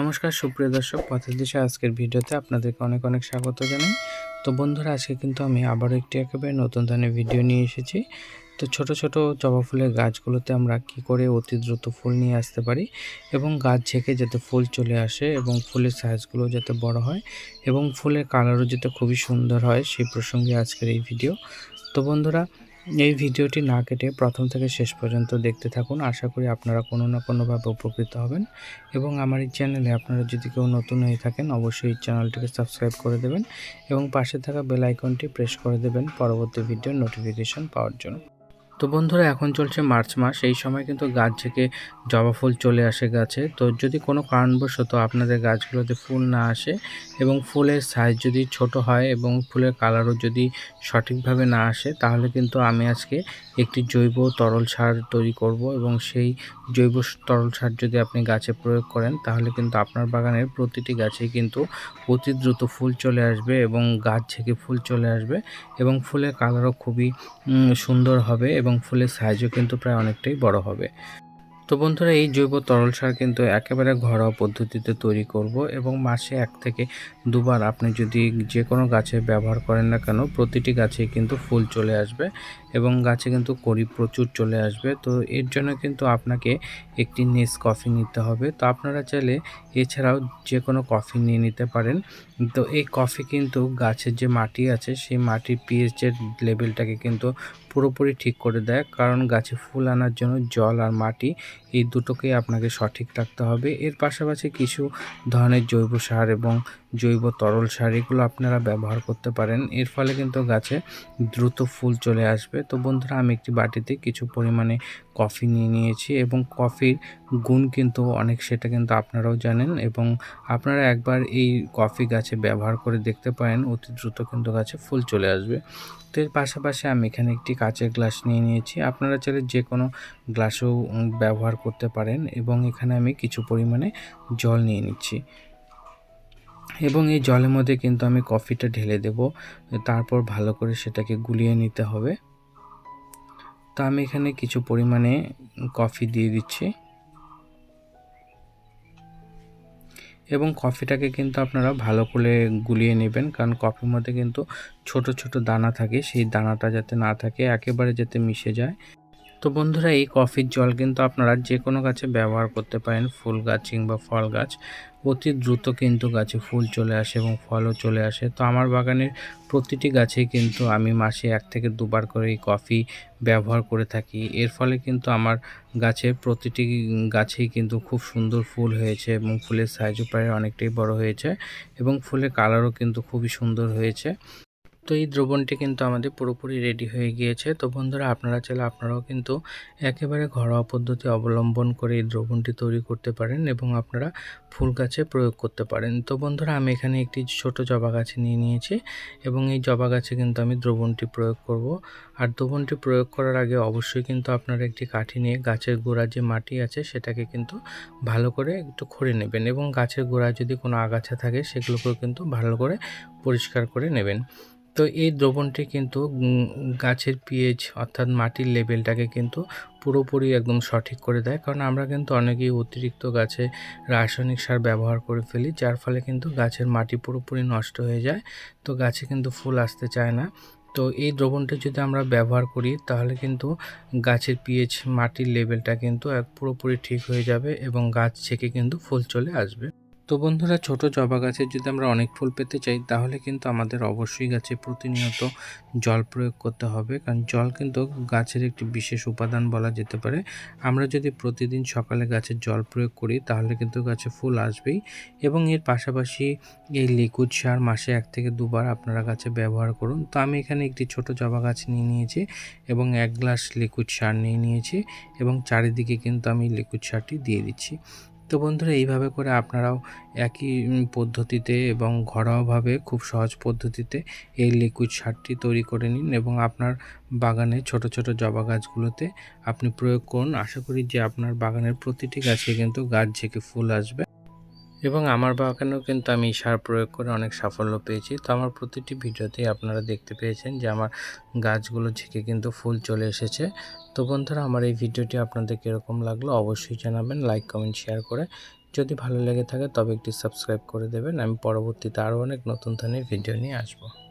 নমস্কার, সুপ্রিয় দর্শক, পথের দিশা আজকের ভিডিওতে আপনাদেরকে অনেক অনেক স্বাগত জানাই। তো বন্ধুরা, আজকে কিন্তু আমি আবারও একটি একেবারে নতুন ধরনের ভিডিও নিয়ে এসেছি। তো ছোট ছোট জবা ফুলের গাছগুলোতে আমরা কি করে অতি দ্রুত ফুল নিয়ে আসতে পারি এবং গাছ ঝেঁকে যাতে ফুল চলে আসে এবং ফুলের সাইজগুলো যাতে বড় হয় এবং ফুলের কালারও যাতে খুবই সুন্দর হয়, সেই প্রসঙ্গে আজকের এই ভিডিও। তো বন্ধুরা এই ভিডিওটি না কেটে প্রথম থেকে শেষ পর্যন্ত দেখতে থাকুন। আশা করি আপনারা কোনো না কোনোভাবে উপকৃত হবেন। এবং আমার এই চ্যানেলে আপনারা যদি কেউ নতুন হয়ে থাকেন, অবশ্যই এই চ্যানেলটিকে সাবস্ক্রাইব করে দেবেন এবং পাশে থাকা বেল আইকনটি প্রেস করে দেবেন পরবর্তী ভিডিও নোটিফিকেশন পাওয়ার জন্য। তো বন্ধুরা, এখন চলছে মার্চ মাস। এই সময় কিন্তু গাছ থেকে জবা ফুল চলে আসে গাছে। তো যদি কোনো কারণবশত আপনাদের গাছগুলোতে ফুল না আসে এবং ফুলের সাইজ যদি ছোট হয় এবং ফুলের কালারও যদি সঠিকভাবে না আসে, তাহলে কিন্তু আমি আজকে একটি জৈব তরল সার তৈরি করব এবং সেই জৈব তরল সার যদি আপনি গাছে প্রয়োগ করেন, তাহলে কিন্তু আপনার বাগানের প্রতিটি গাছেই কিন্তু অতি দ্রুত ফুল চলে আসবে এবং গাছ থেকে ফুল চলে আসবে এবং ফুলের কালারও খুবই সুন্দর হবে এবং ফুলের সাইজও কিন্তু প্রায় অনেকটাই বড় হবে। তো বন্ধুরা, এই জৈব তরল সার কিন্তু একেবারে ঘরোয়া পদ্ধতিতে তৈরি করব এবং মাসে এক থেকে দুবার আপনি যদি যে কোনো গাছে ব্যবহার করেন না কেন, প্রতিটি গাছেই কিন্তু ফুল চলে আসবে এবং গাছে কিন্তু কড়ি প্রচুর চলে আসবে। তো এর জন্য কিন্তু আপনাকে একটি নেস কফি নিতে হবে। তো আপনারা চাইলে এছাড়াও যে কোনো কফি নিয়ে নিতে পারেন। তো এই কফি কিন্তু গাছের যে মাটি আছে, সেই মাটির পিএইচের লেভেলটাকে কিন্তু পুরোপুরি ঠিক করে দেয়। কারণ গাছে ফুল আনার জন্য জল আর মাটি এই দুটোকেই আপনাকে সঠিক রাখতে হবে। এর পাশাপাশি কিছু ধরনের জৈব সার এবং জৈব তরল সার, এগুলো আপনারা ব্যবহার করতে পারেন। এর ফলে কিন্তু গাছে দ্রুত ফুল চলে আসবে। তো বন্ধুরা, আমি একটি বাটিতে কিছু পরিমাণে কফি নিয়ে নিয়েছি এবং কফির গুণ কিন্তু অনেক, সেটা কিন্তু আপনারাও জানেন এবং আপনারা একবার এই কফি গাছে ব্যবহার করে দেখতে পারেন, অতি দ্রুত কিন্তু গাছে ফুল চলে আসবে। তো এর পাশাপাশি আমি এখানে একটি কাচের গ্লাস নিয়ে নিয়েছি। আপনারা চাইলে যে কোনো গ্লাসও ব্যবহার করতে পারেন এবং এখানে আমি কিছু পরিমাণে জল নিয়ে নিচ্ছি। এবং এই জলের মধ্যে কিন্তু আমি কফিটা ঢেলে দেব। তারপর ভালো করে সেটাকে গুলিয়ে নিতে হবে। তো আমি এখানে কিছু পরিমাণে কফি দিয়ে দিচ্ছি। এবং কফিটাকে কিন্তু আপনারা ভালো করে গুলিয়ে নেবেন, কারণ কফির মধ্যে কিন্তু ছোট ছোট দানা থাকে। সেই দানাটা যাতে না থাকে, একেবারে যাতে মিশে যায়। তো বন্ধুরা, এই কফির জল কিন্তু আপনারা যে কোনো গাছে ব্যবহার করতে পারেন। ফুল গাছ কিংবা ফল গাছ, অতি দ্রুত কিন্তু গাছে ফুল চলে আসে এবং ফলও চলে আসে। তো আমার বাগানের প্রতিটি গাছেই কিন্তু আমি মাসে এক থেকে দুবার করে এই কফি ব্যবহার করে থাকি। এর ফলে কিন্তু আমার গাছের প্রতিটি গাছেই কিন্তু খুব সুন্দর ফুল হয়েছে এবং ফুলের সাইজও প্রায় অনেকটাই বড় হয়েছে এবং ফুলের কালারও কিন্তু খুবই সুন্দর হয়েছে। তো এই দ্রবণটি কিন্তু আমাদের পুরোপুরি রেডি হয়ে গিয়েছে। তো বন্ধুরা, আপনারা চাইলে আপনারাও কিন্তু একেবারে ঘরোয়া পদ্ধতি অবলম্বন করে এই দ্রবণটি তৈরি করতে পারেন এবং আপনারা ফুল গাছে প্রয়োগ করতে পারেন। তো বন্ধুরা, আমি এখানে একটি ছোট জবা গাছে নিয়ে নিয়েছি এবং এই জবা গাছে কিন্তু আমি দ্রবণটি প্রয়োগ করব। আর দ্রবণটি প্রয়োগ করার আগে অবশ্যই কিন্তু আপনারা একটি কাঠি নিয়ে গাছের গোড়ার যে মাটি আছে সেটাকে কিন্তু ভালো করে একটু খড়ে নেবেন এবং গাছের গোড়ায় যদি কোনো আগাছা থাকে সেগুলোকেও কিন্তু ভালো করে পরিষ্কার করে নেবেন। তো এই দ্রবণটি কিন্তু গাছের পিএইচ অর্থাৎ মাটির লেভেলটাকে কিন্তু পুরোপুরি একদম সঠিক করে দেয়। কারণ আমরা কিন্তু অনেকেই অতিরিক্ত গাছে রাসায়নিক সার ব্যবহার করে ফেলি, যার ফলে কিন্তু গাছের মাটি পুরোপুরি নষ্ট হয়ে যায়, তো গাছে কিন্তু ফুল আসতে চায় না। তো এই দ্রবণটা যদি আমরা ব্যবহার করি, তাহলে কিন্তু গাছের পিএইচ মাটির লেভেলটা কিন্তু পুরোপুরি ঠিক হয়ে যাবে এবং গাছ থেকে কিন্তু ফুল চলে আসবে। তো বন্ধুরা, ছোট জবা গাছের যদি আমরা অনেক ফুল পেতে চাই, তাহলে কিন্তু আমাদের অবশ্যই গাছে প্রতিনিয়ত জল প্রয়োগ করতে হবে। কারণ জল কিন্তু গাছের একটি বিশেষ উপাদান বলা যেতে পারে। আমরা যদি প্রতিদিন সকালে গাছের জল প্রয়োগ করি, তাহলে কিন্তু গাছে ফুল আসবেই। এবং এর পাশাপাশি এই লিকুইড সার মাসে এক থেকে দুবার আপনারা গাছে ব্যবহার করুন। তো আমি এখানে একটি ছোট জবা গাছ নিয়ে নিয়েছি এবং এক গ্লাস লিকুইড সার নিয়ে নিয়েছি এবং চারিদিকে কিন্তু আমি লিকুইড সারটি দিয়ে দিচ্ছি। তো বন্ধুরা এইভাবে করে আপনারাও একই পদ্ধতিতে এবং ঘরোয়াভাবে খুব সহজ পদ্ধতিতে এই লিকুইড সারটি তৈরি করে নিন এবং আপনার বাগানে ছোট ছোট জবা গাছগুলোতে আপনি প্রয়োগ করুন। আশা করি যে আপনার বাগানের প্রতিটি গাছে কিন্তু গাছ ঝেঁকে ফুল আসবে। এবং আমার বাগানেও কিন্তু আমি সার প্রয়োগ করে অনেক সাফল্য পেয়েছি। তো আমার প্রতিটি ভিডিওতেই আপনারা দেখতে পেয়েছেন যে আমার গাছগুলো ঝেঁকে কিন্তু ফুল চলে এসেছে। তো বন্ধুরা, আমার এই ভিডিওটি আপনাদের কীরকম লাগল অবশ্যই জানাবেন, লাইক, কমেন্ট, শেয়ার করে। যদি ভালো লেগে থাকে তবে একটি সাবস্ক্রাইব করে দেবেন। আমি পরবর্তীতে আরও অনেক নতুন ধরনের ভিডিও নিয়ে আসব।